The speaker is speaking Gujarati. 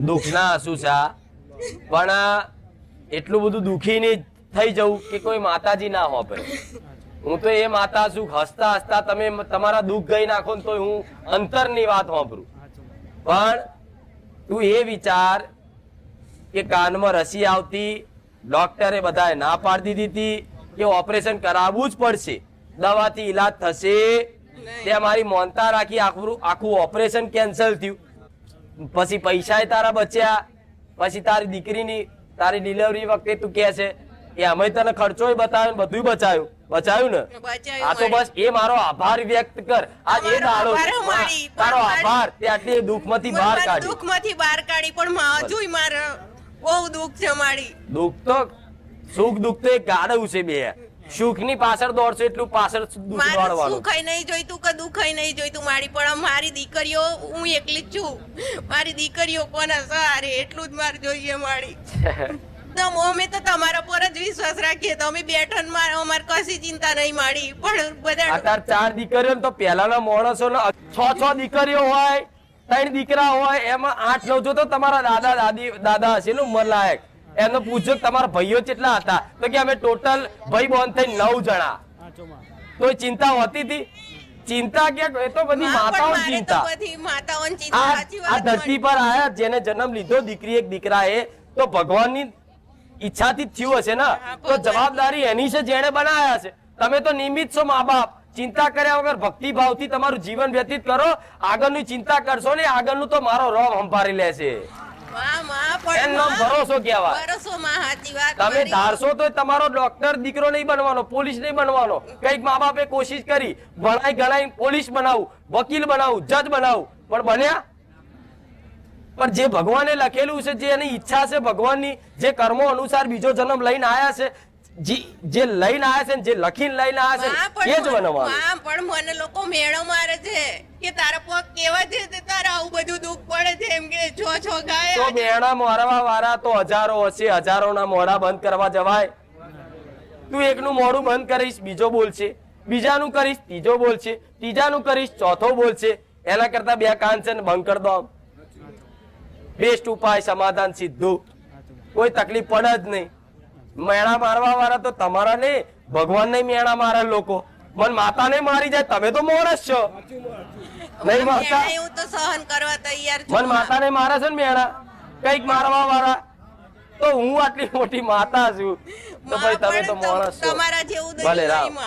દુઃખના આંસુ છે આ. પણ એટલું બધું દુઃખી નહીં થઈ જવું કે કોઈ માતાજી ના હોપે. હું તો એ માતા છું, હસતા હસતા તમે તમારા દુઃખ ગઈ નાખો ને તો હું અંતરની વાત હોંભરું. પણ તું એ વિચાર કે કાનમાં રસી આવતી, ડોક્ટરે બધાએ ના પાડી દીધી હતી કે ઓપરેશન કરાવવું જ પડશે. દવાથી ઈલાજ થશે. તે મારી મોનતા રાખી આખું આખું ઓપરેશન કેન્સલ થયું. પછી પૈસા તારા બચ્યા પછી તારી દીકરીની તારી ડિલિવરી વખતે તું કે છે એ અમે તને ખર્ચો બતાવ્યો ને બધું બચાવ્યું. બચાવ્યું ને? આ તો બસ એ મારો આભાર વ્યક્ત કર. આ એ દાડો તારો આભાર. તે આટલી દુઃખમાંથી બહાર કાઢી દુઃખમાંથી બહાર કાઢી પણ માં મારા બહુ દુઃખ છે મારી. દુઃખ તો સુખ દુઃખ તો એક ગાડું છે બે. સુખની પાછળ દોડશો એટલું પાછળ મારે દોડવાનું સુખાઈ નહીં જોઈતું કે દુખાઈ નહીં જોઈતું? મારી પણ મારી દીકરીઓ હું એકલી જ છું. મારી દીકરીઓ કોના સારે એટલું જ મારે જોઈએ મારી. અમે તો તમારા પર જ વિશ્વાસ રાખીએ. તો અમે બેઠનમાં અમારે કશી ચિંતા નહીં મારી. પણ બધા અત્યારે ચાર દીકરીઓ તો પહેલાના માણસો છ છ દીકરીઓ હોય ત્રણ દીકરા હોય એમાં આઠ નવ જો તો તમારા દાદા દાદી દાદા હશે ને ઉંમર લાયક એમને પૂછજો તમારા ભાઈઓ કેટલા હતા? તો કે અમે ટોટલ ભાઈ બોન થઈ નવ જણા. તો ચિંતા હોતી હતી. ચિંતા કે એ તો બધી માતાઓ ચિંતા. બધી માતાઓની ચિંતા આ ધરતી પર આયા જેને જન્મ લીધો દીકરી એક દીકરા એ તો ભગવાનની ઈચ્છાથી જ થયું હશે ને? તો જવાબદારી એની છે જેણે બનાવ્યા છે. તમે તો નિમિત્ત છો મા બાપ ચિંતા કર્યા વગર ભક્તિ ભાવથી તમારું જીવન વ્યતીત કરો. આગળની ચિંતા કરશો ને આગળનું તો મારો રોમ સંભાળી લેશે. માં, માં, પણ એનો માં, ભરોસો કહેવાય. ભરોસો માં સાચી વાત તમે ધારશો તો તમારો ડોક્ટર દીકરો નહીં બનવાનો પોલીસ નહીં બનવાનો. કંઈક મા બાપે કોશિશ કરી ભણાઈ ગણાઈ પોલીસ બનાવું વકીલ બનાવું જજ બનાવું. પણ બન્યા? પણ જે ભગવાને લખેલું છે જે એની ઈચ્છા છે ભગવાનની જે કર્મો અનુસાર બીજો જન્મ લઈને આયા છે જે- જે લઈને આયા છે જે લખીને લઈને આયા છે એ જ બનવાનું. પણ મને લોકો મેળો મારે છે. કે તારા પગ કેવા છે તે તારા આવું બધું દુઃખ પડે છે એમ કે છો છો તો બેણા મોરવા વાળા તો હજારો હશે હજારોના મોડા બંધ કરવા જવાય. તું એકનું મોડું બંધ કરીશ બીજો બોલશે. બીજાનું કરીશ ત્રીજો બોલશે. ત્રીજાનું કરીશ ચોથો બોલશે. એના કરતા બે કાન છે ને બંધ કરી દો બેસ્ટ ઉપાય સમાધાન સીધું. કોઈ તકલીફ પડે જ નહીં. મેણા મારવા વાળા તો તમારા ને ભગવાન ને મેણા મારે લોકો. મન માતા ને મારી જાય તમે તો મોરસ છો. નહીં મારતા હું તો સહન કરવા તૈયાર છું. મન માતાને મારે છે ને મેણા. કંઈક મારવા વાળા. તો હું આટલી મોટી માતા છું. તો ભાઈ તમે તો માણસ છો. તમારા જેવું ભલે રામ.